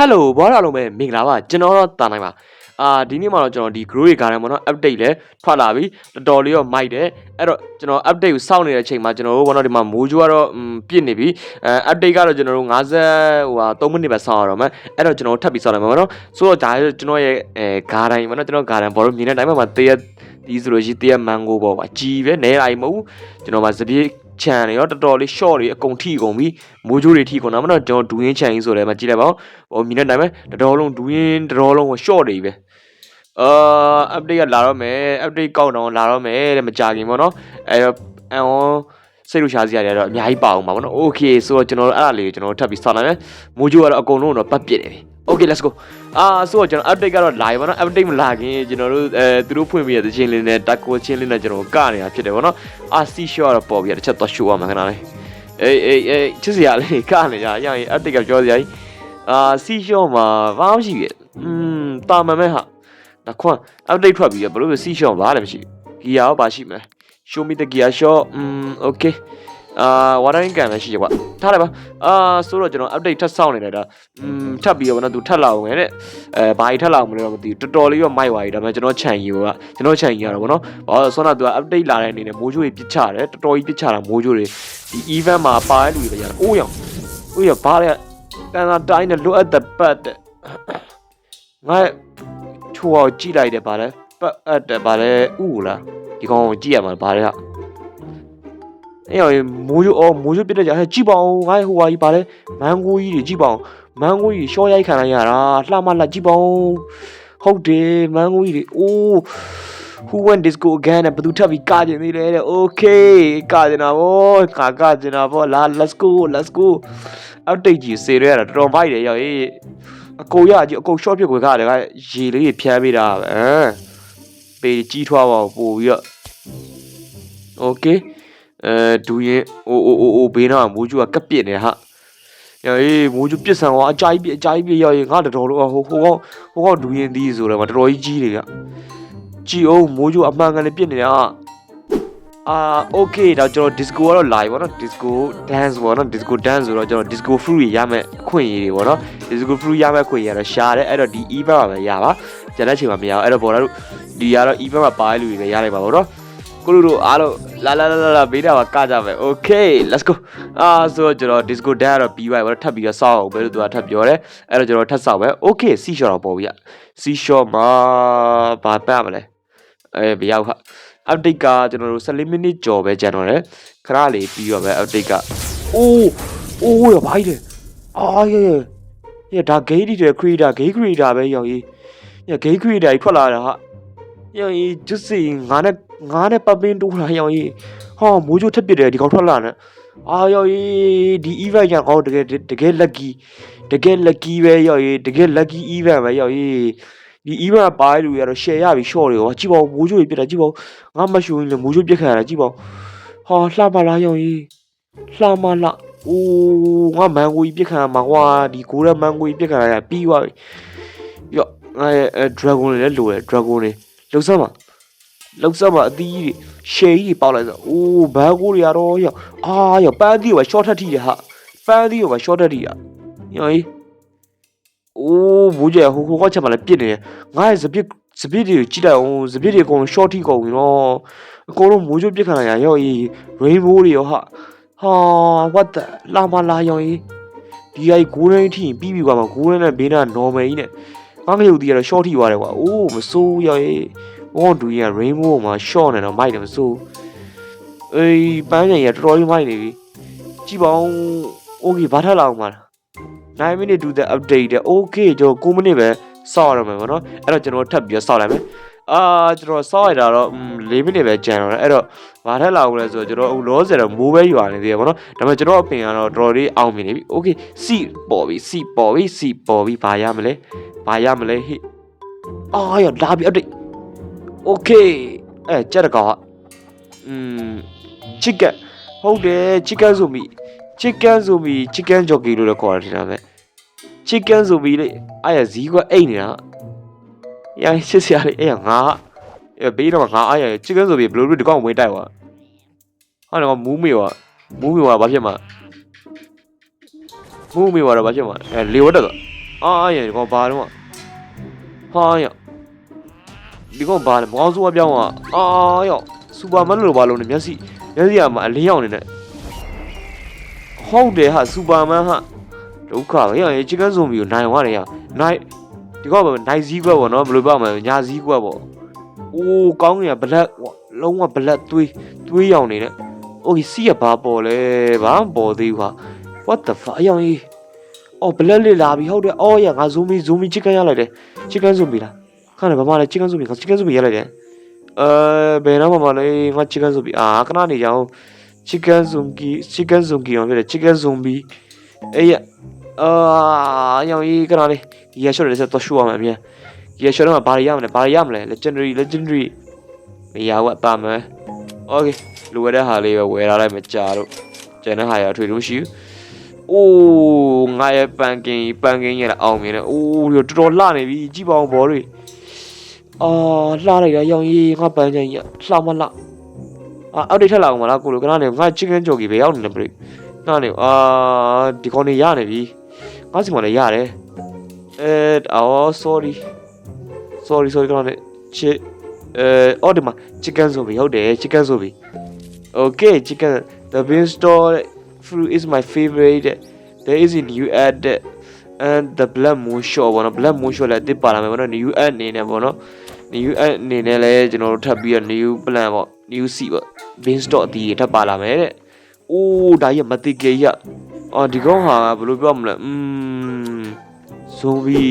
ဟယ်လိုဘောရလုံးပဲမင်္ဂလာပါကျွန်တော်တော့တာနိုင်ပါအာဒီနေ့မှာတော့ကျွန်တော်ဒီ grow ရေ garden ပေါ့နော် update လဲထွက်လာပြီတော်တော်လေးတော့မိုက်တယ်အဲ့တော့ကျွန်တော် update ကိုစောင့်နေတဲ့အချိန်မှာကျွန်တော်တို့ဘောနော်ဒီမှာမိုးကြိုးကတော့อืมပြည့်နေပြီအဲ update ကတော့ကျွန်တော်တို့50ဟိုဟာ3မိနစ်ပဲစောင့်ရတော့မယ်အဲ့တော့ကျွန်တော်တို့ထပ်ပြီးစောင့်လိုက်မှာပေါ့နော်ဆိုတော့ဒါကျွန်တော်ရဲ့အဲ garden ပေါ့နော်ကျွန်တော် garden ဘောလို့မြင်တဲ့အတိုင်းမှာတရက်ဒီဆိုလို့ရှိတရက် mango ပေါ့ပါကြီးပဲနဲလိုက်မဟုတ်ဘူးကျွန်တော်မှာစပြေး ချန်တွေရောတော်တော်လေး short တွေအကုန်ထိကုန်ပြီမိုးကြိုးတွေထိကုန်တာမနော်ကျွန်တော်ဒူရင်းချန်ကြီးဆိုလဲမကြည့်လိုက်ပါဦးဟိုမြင်တဲ့အတိုင်းပဲတော်တော်လုံးဒူရင်းတော်တော်လုံးကို short တွေပဲအာ update ကလာတော့မယ် update ကောက်တော့လာတော့မယ်တဲ့မကြခင်ပေါ့နော်အဲတော့အန် စိတ်လို့ရှားစရာတွေကတော့အများကြီးပါအောင်ပါဗောနော် okay ဆိုတော့ကျွန်တော်တို့အဲ့ဒါလေးကိုကျွန်တော်တို့ထပ်ပြီးစောင့်လိုက်မယ်မိုးကြိုးကတော့အကုန်လုံးတော့ပတ်ပြစ်တယ် okay let's go အာဆိုတော့ကျွန်တော် update ကတော့ live ပါနော် update မလာခင်ကျွန်တော်တို့အဲသူတို့ဖွင့်ပြတဲ့ချင်းလေးနဲ့တက်ကိုချင်းလေးနဲ့ကျွန်တော်ကနေတာဖြစ်တယ်ဗောနော်အာ see shot တော့ပေါ်ပြီးတစ်ချက်တော့ show ရမှာခဏလေးအေးအေးအေးချစ်စရာလေးကနေကြရရင် update ကပြောစရာကြီးအာ see shot မှာဘာမှမရှိဘူးอืมတာမန်မဲ့ဟာဒါခွန်း update ထွက်ပြီးဘယ်လို see shot ဘာလည်းမရှိဘူး gear ရောဘာရှိမလဲ show me the gear shot um okay အာ watering can လည်းရှိရကွာထားလိုက်ပါအာဆိုတော့ကျွန်တော် update ထပ်ဆောင်နေလိုက်တာอืมထပ်ပြီးတော့ဗောနော်သူထပ်လာအောင်ငယ်တဲ့အဲဘာကြီးထပ်လာအောင်မလဲတော့မသိဘူးတော်တော်လေးတော့မိုက်သွားပြီဒါပေမဲ့ကျွန်တော်ခြံကြီးကကျွန်တော်ခြံကြီးကတော့ဗောနော်ဘာလို့ဆောနာသူက update လာတဲ့အနေနဲ့မိုးကြိုးကြီးပြစ်ချတယ်တော်တော်ကြီးပြစ်ချတာမိုးကြိုးတွေဒီ event မှာပါတဲ့လူတွေပဲရတယ်အိုးရောင်အိုးရောင်ဘာလဲတန်တာတိုင်းနဲ့လိုအပ်တဲ့ပတ်တဲ့ငါထူအောင်ကြည့်လိုက်တယ်ဗာလဲပတ်အပ်တယ်ဗာလဲဥလား ဒီကောင်ကိုကြည့်ရမှာဗါလဲဟာအဲ့ရောမိုးရိုးအော်မိုးရိုးပြစ်တဲ့ကြာဟဲ့ကြည့်ပါဦးငါ့ဟိုဟာကြီးပါလဲမန်ဂိုကြီးတွေကြည့်ပါဦးမန်ဂိုကြီးရှော့ရိုက်ခံလိုက်ရတာလှမလှကြည့်ပါဦးဟုတ်တယ်မန်ဂိုကြီးတွေအိုး who went disco again နဲ့ဘယ်သူထပ်ပြီးကကျင်သေးလဲတဲ့ okay ကကျင်တာဗောကကကျင်တာဗောလာ let's go let's go update ကြီးစေရရတာတော်တော်မိုက်တယ်ရောက်ရေးအကိုရကြီးအကို short ပြစ်ခွေခါတယ်ကရေလေးတွေဖြန်းပေးတာပဲဟမ် ပေကြီးထွားပါပို့ပြီးတော့ okay အဲဒူရင်အိုးအိုးအိုးအိုးဘေးနားမိုးကျူကကပ်ပစ်နေဟာညအေးမိုးကျူပြစ်ဆန်သွားအကြိုက်ပြအကြိုက်ပြရောက်ရင်ငါတတော်လို့ဟိုဟိုကောင်ဟိုကောင်ဒူရင်သီးဆိုတော့မတော်တော်ကြီးကြီးတွေကကြည်အောင်မိုးကျူအမှန်ကန်လေးပြစ်နေတာ အာ okay တော့ကျွန်တော် disco ကတော့ live ပေါ့နော် disco dance ပေါ့နော် disco dance ဆိုတော့ကျွန်တော် disco free ရမယ်အခွင့်အရေးတွေပေါ့နော် disco free ရမယ်အခွင့်အရေးကတော့ share တယ်အဲ့တော့ဒီ event မှာပဲရပါကျန်တဲ့အချိန်မှာမရအောင်အဲ့တော့ပေါ်တော့ဒီကတော့ event မှာပါတဲ့လူတွေပဲရလိုက်ပါပေါ့နော်ကိုလူတို့အားလုံးလာလာလာလာဘေးတာပါကကြမယ် okay let's go အာဆိုတော့ကျွန်တော် disco dance ကတော့ပြီးသွားပြီပေါ့ထပ်ပြီးတော့စောက်အောင်ပဲလို့သူကထပ်ပြောတယ်အဲ့တော့ကျွန်တော်ထပ်စောက်မယ် okay sea shore တော့ပေါ်ပြီ sea shore မှာဘာပတ်မလဲအဲမရောက်ဟာ update ကကျွန်တော်တို့14မိနစ်ကျော်ပဲကျန်တော့တယ်ခဏလေးပြီးတော့ပဲ update ကအိုးအိုးရပါ E လေအာရဲရဲဒါ gate တွေ creator gate creator ပဲရောက်ရေးည gate creator ကြီးထွက်လာတာဟာရောင်ကြီးဂျုစီငါနဲ့ငါနဲ့ပပင်းတိုးလာရောင်ကြီးဟောမိုးချိုးထက်ပြစ်တယ်ဒီကောင်ထွက်လာနဲ့အာရောင်ကြီးဒီ event ရကောင်တကယ်တကယ် lucky တကယ် lucky ပဲရောင်ကြီးတကယ် lucky event ပဲရောင်ကြီး ဒီ event ပါတဲ့လူရတော့ share ရပြီ short တွေရောကြည့်ပါဦးမိုးချိုးပြစ်တာကြည့်ပါဦးငါမရှိဘူးလေမိုးချိုးပြစ်ခံရတာကြည့်ပါဦးဟာလှပါလားရောင်ကြီးလှမလားအိုးငါမန်ကိုကြီးပြစ်ခံရမှာကွာဒီကိုရဲမန်ကိုကြီးပြစ်ခံရတာပြီးသွားပြီရော့ငါရဲ့ dragon တွေလည်းလိုတယ် dragon တွေလှုပ်ဆက်မှာလှုပ်ဆက်မှာအသီးကြီးရှယ်ကြီးပေါက်လိုက်ဆိုအိုးဘန်ကိုတွေကတော့ရောအာရောပန်းသီးကိုပဲ short ထက်ထိတယ်ဟာပန်းသီးကိုပဲ short ထက်ထိရရောကြီး အိုးဘူးကျဟိုဟိုကချက်မှလည်းပြစ်နေတယ်ငါရဲ့စပစ်စပစ်တွေကိုကြည့်လိုက်အောင်စပစ်တွေအကုန်လုံး short ထိကုန်ပြီနော်အကုန်လုံးမိုးချိုးပြစ်ခံရရောကြီး rainbow တွေရောဟာဟာ what the လာမလာရောကြီးဒီအိုင်ဂိုးရင်းထိရင်ပြီးပြီကွာမဂိုးရင်းနဲ့ဘေးနာ normal ကြီးနဲ့ငါမရုပ်တီးကတော့ short ထိသွားတယ်ကွာအိုးမစိုးရောကြီး။ဘောဒူရ rainbow မှာ short နေတော့မိုက်တယ်မစိုး။အေးပန်းညင်ရတော်တော်ကြီးမိုက်နေပြီ။ကြည့်ပါဦး။ Okay ဘာထက်လာအောင်မလား။ 9 minute do the update တဲ့ Okay ကျွန်တော်9 minute ပဲစောင့်ရမှာပေါ့နော်။အဲ့တော့ကျွန်တော်ထပ်ပြီးစောင့်လိုက်မယ်။အာကျွန်တော်စောင့်ရတာတော့4 minute ပဲကြံတော့တယ်။အဲ့တော့ဘာထက်လာအောင်လဲဆိုတော့ကျွန်တော်အခုလောဆယ်တော့မိုးပဲရွာနေသေးတယ်ပေါ့နော်။ဒါပေမဲ့ကျွန်တော်အပင်ကတော့တော်တော်လေးအောင်မြင်နေပြီ။ Okay စီပေါ်ပြီစီပေါ်ပြီစီပေါ်ပြီဘာရမလဲ။ဘာရမလဲဟိ။အာရလာပြီ update ။ Okay အဲကြက်တကောင်ကอืม chicken ဟုတ်တယ် chicken ဆိုပြီး chicken ဆိုပြီး chicken jockey လို့လည်းခေါ်တယ်ထင်တာပဲ chicken ဆိုပြီးလေအဲ့ရဇီးကအိတ်နေတာရရင်ချစ်စရာလေးအဲ့ရငါအဲဘေးတော့ငါအဲ့ရ chicken ဆိုပြီးဘယ်လိုလုပ်ဒီကောင်ဝင်တိုက်သွားဟာတော့မူးမေဝမူးမေဝဘာဖြစ်မှာမူးမေဝတော့ဘာဖြစ်မှာအဲလေဝတ်တော့အာရဒီကောင်ဘာတော့ဟာရဒီကောင်ဘာလဲမောင်ဆိုးအပြောင်းอ่ะအာရောစူပါမန်လို့ဘာလို့လဲမျက်စိမျက်စိကမှအလင်းရောက်နေတယ် ဟုတ်တယ်ဟာစူပါမန်ဟာဒုက္ခပဲရချီကန်ဇွန်ဘီကိုနိုင်သွားတယ်ရနိုင်ဒီကောင်ပဲနိုင်စည်းကွက်ပေါ့နော်ဘယ်လိုပြောမလဲညာစည်းကွက်ပေါ့အိုးကောင်းနေဘလက်လုံးဝဘလက်သွေးသွေးရောင်နေတယ်โอ้ยစီရဘာပေါ်လဲဘာမပေါ်သေးဘူးဟာ what the fuck အယောင်ကြီးအော်ဘလက်လေးလာပြီဟုတ်တယ်အော်ရငါဇူမီဇူမီချစ်ကန်ရလိုက်တယ်ချစ်ကန်ဇူမီလားခါနေဘာမှလဲချစ်ကန်ဇူမီချစ်ကန်ဇူမီရလိုက်တယ်အဲဘယ်တော့မှမလဲငါချစ်ကန်ဇူမီအာခဏနေကြအောင် ချစ်ကန်ဇူမီချစ်ကန်ဇူမီအောင်ပြတယ်ချစ်ကန်ဇူမီအေးရအာအယောင်ကြီးခဏလေးဒီရရှော့တယ်ဆက်တော့ရှူအောင်အမြန်ဒီရရှော့တော့ဘာရရမလဲဘာရရမလဲ legendary legendary မရဘူးအပါမယ် okay လိုရတဲ့ဟာလေးပဲဝယ်ထားလိုက်မကြတော့ကျန်တဲ့ဟာရအထွေလို့ရှိဘူးအိုးငါရဲ့ပန်ကင်ပန်ကင်ရဲ့အောင်မြင်တယ်အိုးတော်တော်လှနေပြီကြည့်ပါအောင်ဘောတွေအာလှလိုက်တာရောင်ကြီးငါပန်ချင်ကြီးလှမလှ အာအောက်တိတ်ထက်လာအောင်မလားကိုလိုကနာနေငါချစ်ကန်ကြော်ကြီးပဲရောက်နေတယ်ပြိနာနေအာဒီကောနေရနေပြီငါစီမလည်းရတယ်အဲအော် sorry sorry sorry ကနာနေချစ်အဲအော်ဒီမှာ chicken zombie ဟုတ်တယ် chicken zombie okay chicken the bean store fruit is my favorite there is a new ad and the blood moon show ဘောနော် blood moon show လည်းတစ်ပါလာမယ်ဘောနော် new ad အနေနဲ့ဘောနော် new ad အနေနဲ့လည်းကျွန်တော်တို့ထပ်ပြီးတော့ new plan ပေါ့ new C ပေါ့ veins တော့အတီးတွေထပ်ပါလာမယ်တဲ့။အိုးဒါကြီးကမတိကေရ။အော်ဒီကောင်ဟာဘယ်လိုပြောမလဲ။อืม zombie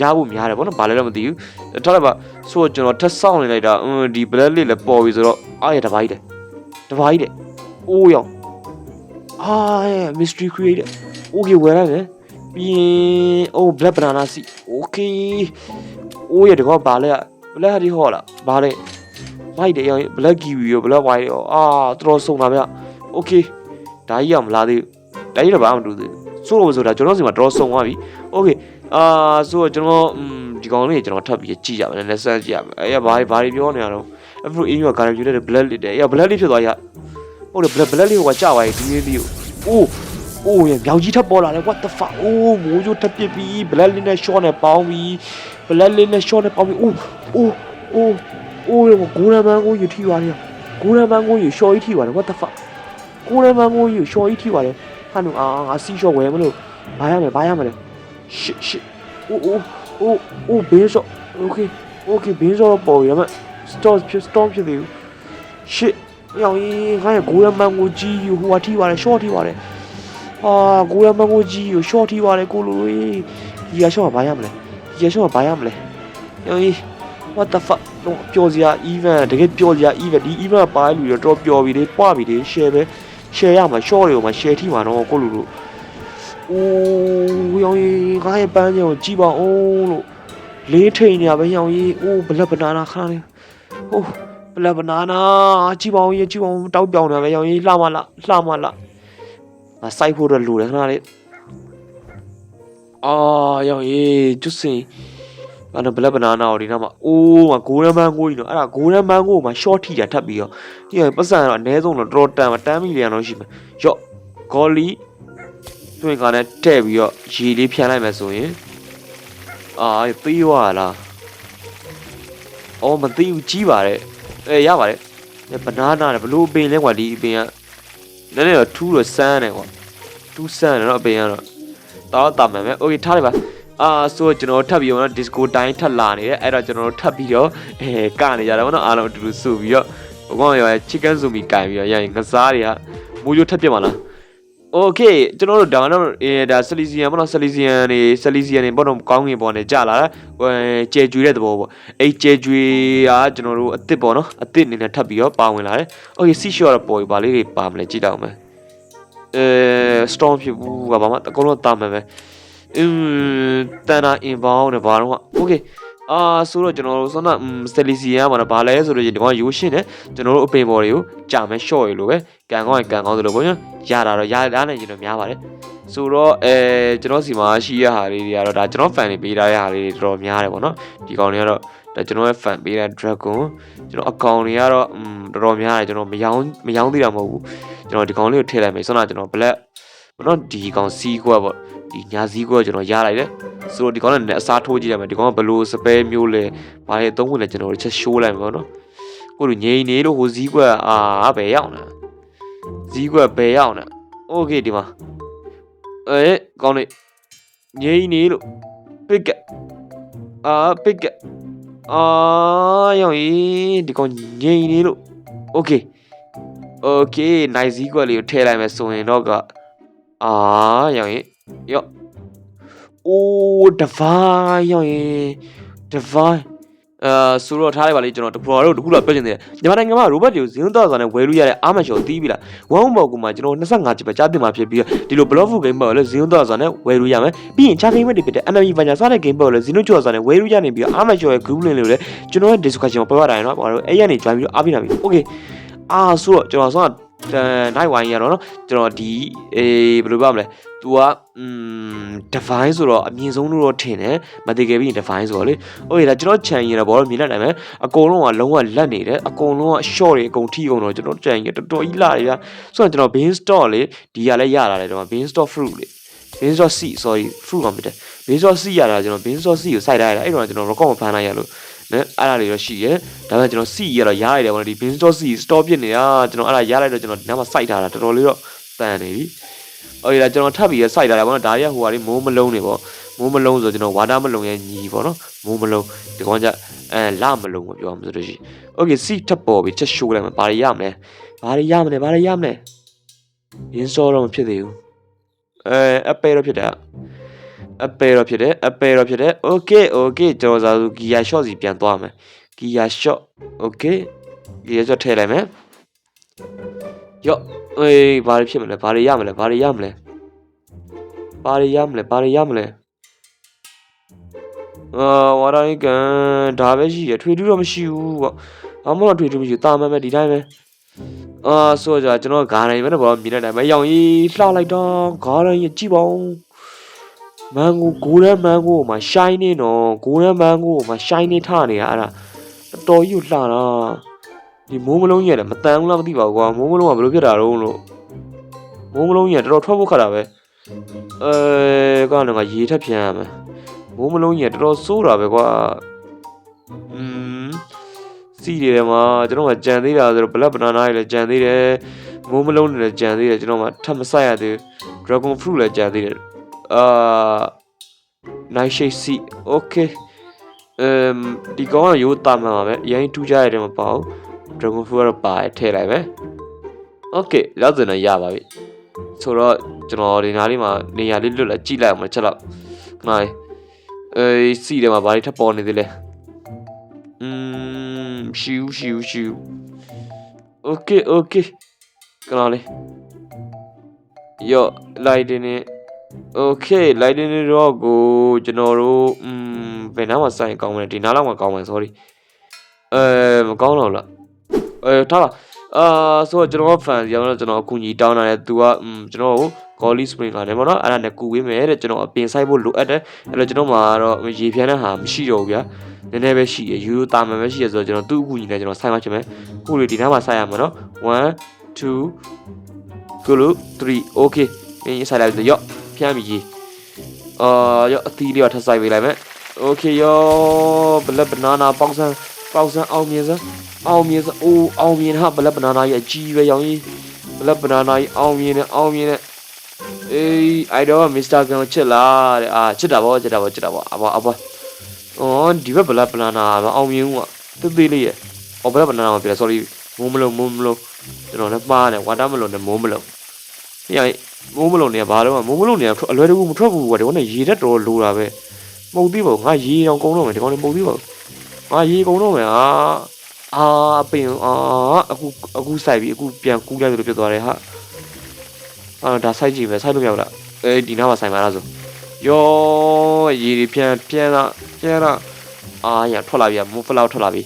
ရဖို့များတယ်ဗောနော်။ဘာလဲတော့မသိဘူး။ထားလိုက်ပါဆိုတော့ကျွန်တော်ထပ်ဆောင်နေလိုက်တာ။အင်းဒီ black list လည်းပေါ်ပြီဆိုတော့အားရတပိုင်းတယ်။တပိုင်းတယ်။အိုးရောင်။အာရ mystery creator ။ Okay ဝယ်လိုက်တယ်။ပြီးရင်အိုး black banana စီ။ Okay ။အိုးရတကောဘာလဲ။ black ဒီဟောလား။ဘာလဲ။ white တယ်ရော black kiwi ရော black white ရောအာတော်တော်စုံတာဗျ okay ဒါကြီးကမလာသေးဘူးဒါကြီးတော့ဘာမှမတူသေးဘူးဆိုလို့ဆိုတာကျွန်တော်စီမှာတော်တော်စုံသွားပြီ okay အာဆိုတော့ကျွန်တော်อืมဒီကောင်လေးကျွန်တော်ထပ်ပြီးကြည့်ကြမယ်လည်းစမ်းကြည့်ရမယ်အဲ့ရဘာဘာတွေပြောနေရတော့ Afro in your garden ယူတဲ့ black လေးတဲ့အဲ့ black လေးဖြစ်သွားရဟုတ်တယ် black black လေးဟိုကကြာသွားပြီဒီလေးလေးကိုအိုးအိုးရမြောင်ကြီးထပ်ပေါ်လာတယ် what the fuck အိုးမိုးကြိုးထပ်ပြစ်ပြီး black လေးနဲ့ short နဲ့ပေါင်းပြီး black လေးနဲ့ short နဲ့ပေါင်းပြီးအိုးအိုးအိုး အိုးရကိုဂိုးရမန်ကိုယူထိသွားတယ်ဂိုးရမန်ကိုယူ short ကြီးထိသွားတယ် what the fuck ဂိုးရမန်ကိုယူ short ကြီးထိသွားတယ်ဟာနူအာငါစီ short ဝယ်မလို့ဘာရမယ်ဘာရမလဲ shit shit အိုးအိုးအိုးအိုးဘေးစော okay okay ဘေးစောတော့ပေါ်ရမယ် stop ဖြစ် stop ဖြစ်သေးဘူး shit ရောင်ကြီးငါရဲ့ဂိုးရမန်ကိုကြီးယူဟိုဟာထိပါတယ် short ထိပါတယ်ဟာဂိုးရမန်ကိုကြီးယူ short ထိပါတယ်ကိုလိုလေးဒီရ short ကဘာရမလဲဒီရ short ကဘာရမလဲရောင်ကြီး what the fuck တော့ပျော်စရာ event တကယ်ပျော်စရာ event ဒီ event ပါလူတွေတော့ပျော်ပြီလေပွားပြီလေ share ပဲ share ရမှာ short တွေကိုမှ share ထိမှာတော့ကိုလိုလိုအိုးရောင်ကြီးငါရဲ့ပန်းချင်ကိုကြည့်ပါဦးလို့လေးထိန်နေရပဲရောင်ကြီးအိုးဘလက်ဘနာနာခါလေးဟိုးဘလက်ဘနာနာကြည့်ပါဦးရကြည့်ပါဦးတောက်ပြောင်နေပဲရောင်ကြီးလှမလားလှမလားငါစိုက်ဖို့တော့လိုတယ်ခဏလေးအာရောင်ကြီးကျွတ်စင် အဲ့တော့ဘလက်ဘနာနာကိုဒီနားမှာအိုးငါဂိုးရမ်းမန်းကိုကြီးနော်အဲ့ဒါဂိုးရမ်းမန်းကိုမှာ short ထိတာထပ်ပြီးတော့ဒီကပတ်စံတော့အနည်းဆုံးတော့တော်တော်တန်မှာတန်းမိလေရတော့ရှိမယ်ရော့ဂေါ်လီတွင်ကနဲ့တဲ့ပြီးတော့ရေလေးဖြန်းလိုက်မယ်ဆိုရင်အာသေးသွားလားအော်မသိဘူးကြီးပါတယ် အဲရပါတယ်ဘနာနာတယ်ဘလို့အပင်လဲကွာဒီအပင်ကနည်းနည်းတော့ထူးတော့စမ်းတယ်ကွာထူးစမ်းတယ်တော့အပင်ကတော့တော့တာမယ်မယ်โอเคထားလိုက်ပါ အာဆိုတော့ကျွန်တော်ထပ်ပြီးတော့ disco တိုင်းထပ်လာနေတယ်အဲ့တော့ကျွန်တော်တို့ထပ်ပြီးတော့အဲကနေကြတယ်ဗောနော်အားလုံးအတူတူစုပြီးတော့ဘကောင်ရော chicken zombie ကန်ပြီးတော့ရရင်ငစားတွေကမိုးရိုးထပ်ပြစ်မှာလားโอเคကျွန်တော်တို့ဒါတော့အဲဒါဆလီစီယန်ပေါ့နော်ဆလီစီယန်နေဆလီစီယန်နေပေါ့နော်ကောင်းကင်ပေါ်နေကြာလာတာဟိုကျဲကျွေးတဲ့သဘောပေါ့အဲ့ကျဲကျွေးကကျွန်တော်တို့အစ်စ်ပေါ့နော်အစ်စ်အနေနဲ့ထပ်ပြီးတော့ပါဝင်လာတယ်โอเคစီရှော့တော့ပေါ်ပြီဗာလေးတွေပါမလဲကြည့်တော့မယ်အဲ storm ဖြစ်ဘူးကဘာမှအကုန်လုံးတာမယ်ပဲ အင်းတန်တာအင်ဘောင်းတဲ့ဘာတော့ Okay အာဆိုတော့ကျွန်တော်တို့ဆန္ဒစတလီစီယာမှာတော့ဘာလဲဆိုတော့ဒီကောင်ရိုးရှင်းတယ်ကျွန်တော်တို့အပင်ပေါ်တွေကိုကြာမဲရှော့ရလို့ပဲကန်ကောင်းကန်ကောင်းဆိုလို့ပေါ့နော်ရတာတော့ရတာနဲ့ကျွန်တော်များပါတယ်ဆိုတော့အဲကျွန်တော်စီမှာရှိရဟာလေးတွေကတော့ဒါကျွန်တော် fan တွေပေးထားရဟာလေးတွေတော်တော်များတယ်ပေါ့နော်ဒီကောင်တွေကတော့ဒါကျွန်တော်ရဲ့ fan ပေးတဲ့ dragon ကျွန်တော်အကောင်တွေကတော့อืมတော်တော်များတယ်ကျွန်တော်မယောင်းမယောင်းသေးတာမဟုတ်ဘူးကျွန်တော်ဒီကောင်လေးကိုထည့်လိုက်မယ်ဆိုတော့ကျွန်တော် black ကျွန်တော်ဒီကောင်စီးကွက်ပေါ့ ဒီညာစည်းကွက်ကျွန်တော်ရလိုက်တယ်ဆိုတော့ဒီကောင်နဲ့အစားထိုးကြည့်ရမယ်ဒီကောင်ကဘယ်လိုစပယ်မျိုးလဲဘာလဲသုံးဝင်လဲကျွန်တော်တို့ချက်ရှိုးလိုက်မယ်ပေါ့နော်ကိုလူငိန်နေလို့ဟိုစည်းကွက်အာဘယ်ရောက်လဲစည်းကွက်ဘယ်ရောက်လဲโอเคဒီမှာအဲကောင်းနေငိန်နေလို့ပစ်ကအာပစ်ကအာရောင်ကြီးဒီကောင်ငိန်နေလို့โอเคโอเคနိုင်စည်းကွက်လေးကိုထည့်လိုက်မယ်ဆိုရင်တော့ကအာရောင်ကြီးရော့ အိုး divine ရောရင် divine အာဆိုတော့ထားလိုက်ပါလေကျွန်တော်တပရောတို့တခုလောက်ပြောချင်တယ်ညီမနိုင်ငံမှာ robot တွေကိုဇင်းတော့ဆိုနဲ့ဝယ်လို့ရတဲ့အာမန်ရှော်တီးပြီလားဝမ်ဘော်ကူမှာကျွန်တော်25ချစ်ပဲကြားတင်မှာဖြစ်ပြီးဒီလို block food game ပေါ့လေဇင်းတော့ဆိုနဲ့ဝယ်လို့ရမယ်ပြီးရင် char game တွေဖြစ်တဲ့ enemy venture စတဲ့ game ပေါ့လေဇင်းတို့ကျော်ဆိုနဲ့ဝယ်လို့ရနေပြီးအာမန်ရှော်ရဲ့ group link လေးကိုလည်းကျွန်တော်ရဲ့ description မှာပေါ်ပါတယ်နော်ဘာလို့အဲ့ရနေ join ပြီးတော့အားပေးတာပြီ okay အာဆိုတော့ကျွန်တော်ဆိုတော့ night wine ရတော့နော်ကျွန်တော်ဒီအေးဘယ်လိုပြောမလဲ तू ကอืม divine ဆိုတော့အမြင့်ဆုံးလို့တော့ထင်တယ်မတည်ခဲ့ပြီးရင် divine ဆိုတော့လေโอเคဒါကျွန်တော် chain ရတော့ဘောတော့မြင်လိုက်နိုင်မယ်အကုန်လုံးကလုံးဝလက်နေတယ်အကုန်လုံးက short တွေအကုန်ထိကုန်တော့ကျွန်တော် chain ရတော်တော်ကြီးလာတယ်ဗျာဆိုတော့ကျွန်တော် bean store လေဒီကလည်းရလာတယ်ကျွန်တော် bean store fruit လေ bean store seed sorry fruit ကမဖြစ်တယ် bean store seed ရတာကျွန်တော် bean store seed ကိုစိုက်ထားရတာအဲ့တော့ကျွန်တော် record မဖမ်းနိုင်ရလို့ နော်အဲ့ဒါတွေတော့ရှိရဲဒါပေမဲ့ကျွန်တော် seed ရတော့ရရတယ်ဘောနော်ဒီ bean store seed store ပြစ်နေတာကျွန်တော်အဲ့ဒါရလိုက်တော့ကျွန်တော်ဒီနားမှာစိုက်ထားတာတော်တော်လေးတော့တန်နေပြီ။အော်ဒါကျွန်တော်ထပ်ပြီးရစိုက်လာတာပေါ့နော်။ဒါရက်ဟိုဟာလေးမိုးမလုံးနေပေါ့။မိုးမလုံးဆိုကျွန်တော်ဝါတာမလုံးရဲ့ညီပေါ့နော်။မိုးမလုံးဒီကောင်ကအဲလမလုံးပေါ့ပြောမှဆိုလို့ရှိရင်။ Okay စီထပ်ပေါ်ပြီးချက်ရှိုးလိုက်မှာဘာတွေရမလဲ။ဘာတွေရမလဲဘာတွေရမလဲ။ install တော့မဖြစ်သေးဘူး။အဲ Apple တော့ဖြစ်တာ။ Apple တော့ဖြစ်တယ်။ Apple တော့ဖြစ်တယ်။ Okay okay ကျွန်တော်သာဆို Gear Shot စီပြန်သွားမယ်။ Gear Shot Okay Gear Shot ထည့်လိုက်မယ်။ယော့အေးဘာတွေဖြစ်မလဲဘာတွေရမလဲဘာတွေရမလဲဘာတွေရမလဲဘာတွေရမလဲအာဝါရိုင်းကန်ဒါပဲရှိရထွေထူးတော့မရှိဘူးပေါ့အမတော့ထွေထူးမရှိဘူးတာမန်ပဲဒီတိုင်းပဲအာဆိုကြကျွန်တော်ဂါတိုင်းပဲတော့မြင်တဲ့တိုင်းပဲရောင်ကြီးလှလိုက်တော့ဂါတိုင်းကြီးကြည့်ပါဦး မန်ဂိုဂိုးရမန်ဂိုမှာ shine နေနော်ဂိုးရမန်ဂိုမှာ shine နေထနေတာအဲ့ဒါတော်ကြီးကိုလှတာဒီမိုးမလုံးကြီးရတယ်မတန်ဘူးလားမသိပါဘူးကွာမိုးမလုံးကဘယ်လိုဖြစ်တာတော့လို့မိုးမလုံးကြီးကတော်တော်ထွက်ဖို့ခက်တာပဲအဲကောင်းတယ်ကရေထက်ပြန်ရမယ်မိုးမလုံးကြီးကတော်တော်ဆိုးတာပဲကွာอืมစီတွေထဲမှာကျွန်တော်ကကြံသေးတာဆိုတော့ black banana တွေလည်းကြံသေးတယ်မိုးမလုံးတွေလည်းကြံသေးတယ်ကျွန်တော်ကထပ်မဆိုင်ရသေး dragon fruit လည်းကြံသေးတယ် အာ night shade seed okay အမ်ဒီကောင်ကရိုးတာမှန်ပါပဲအရင်ထူးကြရတယ်မပေါ့ dragon fruit ကတော့ပါတယ်ထည့်လိုက်မယ်။ Okay လောက်စင်တော့ရပါပြီ။ဆိုတော့ကျွန်တော်ဒီနားလေးမှာနေရာလေးလွတ်လာကြည့်လိုက်အောင်တစ်ချက်လောက်ခဏလေးအေးစီတယ်မှာဘာတွေထပ်ပေါ်နေသေးလဲ။อืมရှူရှူရှူ Okay okay ခဏလေးယောလိုက်တင်နေ Okay လိုက်တင်နေတော့ကိုကျွန်တော်တို့อืมဘယ်နားမှာစိုက်ကောင်းမလဲဒီနားလောက်မှာကောင်းမယ် sorry အဲမကောင်းတော့လား အဲထားပါအာဆိုတော့ကျွန်တော် fan ရောတော့ကျွန်တော်အကူကြီးတောင်းတာလေသူကอืมကျွန်တော်ကို Golly Spring ကနေပေါ့နော်အဲ့ဒါနဲ့ကူပေးမယ်တဲ့ကျွန်တော်အပင်ဆိုင်ဖို့လိုအပ်တယ်အဲ့တော့ကျွန်တော်မှာတော့ရေဖြန်းတဲ့ဟာမရှိတော့ဘူးဗျာနည်းနည်းပဲရှိရယူရိုတာမှန်ပဲရှိရဆိုတော့ကျွန်တော်သူ့အကူကြီးနဲ့ကျွန်တော်ဆိုင်မှချင်မယ်ခုလေဒီနားမှာဆိုင်ရမှာနော်1 2ခုလို့3 okay အင်းဆိုင်လိုက်ဆိုရော့ ဖြန်းပြီကြီးအာရော့အသီးလေးတော့ထပ်ဆိုင်ပေးလိုက်မယ် okay ရောဘလက်ဘနာနာပေါင်းစမ်းပေါင်းစမ်းအောင်မြင်စမ်းအောင်မြင်စအိုးအောင်မြင်ဟာဘလက်ဘနာနာရဲ့အကြီးပဲရောင်ကြီးဘလက်ဘနာနာကြီးအောင်မြင်နေအောင်မြင်နေအေးအိုင်တော့မစ္စတာကန်ချစ်လားတဲ့အာချစ်တာဗောချစ်တာဗောချစ်တာဗောအဘအဘအော်ဒီဘက်ဘလက်ဘနာနာမအောင်မြင်ဘူးကသေးသေးလေးရဲ့အော်ဘလက်ဘနာနာမပြ sorry မိုးမလုံးမိုးမလုံးကျွန်တော်လည်းမှားတယ်ဝါတာမလုံးနဲ့မိုးမလုံး ညမိုးမလုံးနေဘာလို့မိုးမလုံးနေအလွယ်တကူမထွက်ဘူးကွာဒီကောင်နဲ့ရေတက်တော်လိုတာပဲမဟုတ်သေးပါဘူးငါရေအောင်ကုန်တော့မယ်ဒီကောင်နဲ့မဟုတ်သေးပါဘူးငါရေကုန်တော့မယ်ဟာအာပင်အာအခုအခုစိုက်ပြီးအခုပြန်ကူးလိုက်လို့ဖြစ်သွားတယ်ဟာအာဒါစိုက်ကြည့်ပဲစိုက်လို့မရဘူးလားအဲဒီနားမှာစိုက်မှာလားဆိုယောရေတွေပြန်ပြန်လာပြန်လာအာရထွက်လာပြီမူဖလောက်ထွက်လာပြီ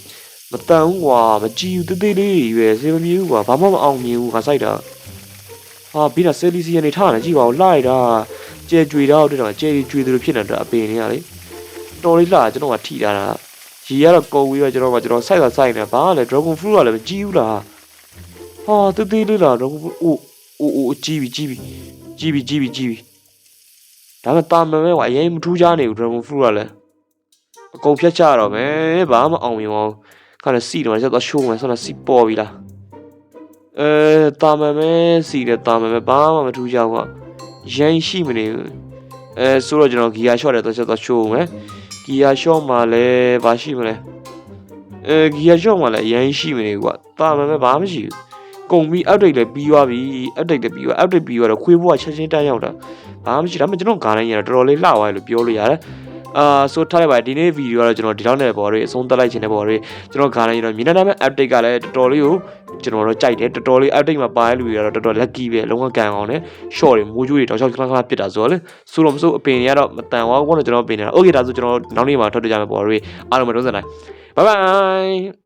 မတန်ဘူးကွာမကြည့်ဘူးတေးသေးလေးရွယ်စေမမြင်ဘူးကွာဘာမှမအောင်မြင်ဘူးငါစိုက်တာ ဟာပြီးတော့ဆယ်လီစီယနေထားတယ်ကြည့်ပါဦးလိုက်တာကျဲကြွေတော့တွေ့တော့ကျဲကြွေသလိုဖြစ်နေတာအပင်တွေကလေတော်လေးလာကျွန်တော်ကထိတာတာရေကတော့ကုန်ပြီးတော့ကျွန်တော်ကကျွန်တော်စိုက်တာစိုက်နေတာဘာလဲ dragon fruit ကလည်းမကြည့်ဘူးလားဟာတေးသေးလေးလား dragon fruit အိုးအိုးအိုးကြည့်ပြီကြည့်ပြီကြည့်ပြီကြည့်ပြီကြည့်ပြီဒါပေမဲ့တာမန်ပဲကွာအရင်မထူးခြားနေဘူး Dragon Fruit ကလည်းအကုန်ဖြတ်ချရတော့မယ်ဘာမှမအောင်မြင်ပါဘူးခါနဲ့စီတော့ဆက်တော့ရှိုးမယ်ဆိုတော့စီပေါ်ပြီလား အဲတာမန်ပဲစီတယ်တာမန်ပဲဘာမှမထူးခြားဘူးကွာရန်ရှိမနေဘူးအဲဆိုတော့ကျွန်တော်ဂီယာရှော့တယ်တော့ဆက်တော့ရှိုးမယ်ဂီယာရှော့မှာလည်းဘာရှိမလဲအဲဂီယာရှော့မှာလည်းရန်ရှိမနေဘူးကွာတာမန်ပဲဘာမှမရှိဘူးကုန်ပြီး update လည်းပြီးသွားပြီ update လည်းပြီးသွား update ပြီးသွားတော့ခွေးဘွားချက်ချင်းတန်းရောက်တာဘာမှမရှိဒါပေမဲ့ကျွန်တော်ဂါတိုင်းရတော့တော်တော်လေးလှသွားတယ်လို့ပြောလို့ရတယ် အာဆိုထားလိုက်ပါဒီနေ့ဗီဒီယိုကတော့ကျွန်တော်ဒီလောက်နဲ့ပေါ်တွေအဆုံးသတ်လိုက်ခြင်းနဲ့ပေါ်တွေကျွန်တော်ဂါတိုင်းရတော့မြေနာနာမဲ့ update ကလည်းတော်တော်လေးကိုကျွန်တော်တို့ကြိုက်တယ်တော်တော်လေး update မှာပါတဲ့လူတွေကတော့တော်တော် lucky ပဲလုံးဝကန်အောင်နဲ့ short တွေမိုးကြိုးတွေတောက်ချောက်ခလာခလာပစ်တာဆိုတော့လေဆိုတော့မဆိုအပင်တွေကတော့မတန်ဝါဘူးကတော့ကျွန်တော်ပင်နေတာ okay ဒါဆိုကျွန်တော်နောက်နေ့မှာထွက်တွေ့ကြမယ်ပေါ်တွေအားလုံးပဲတုံးစံတိုင်း bye bye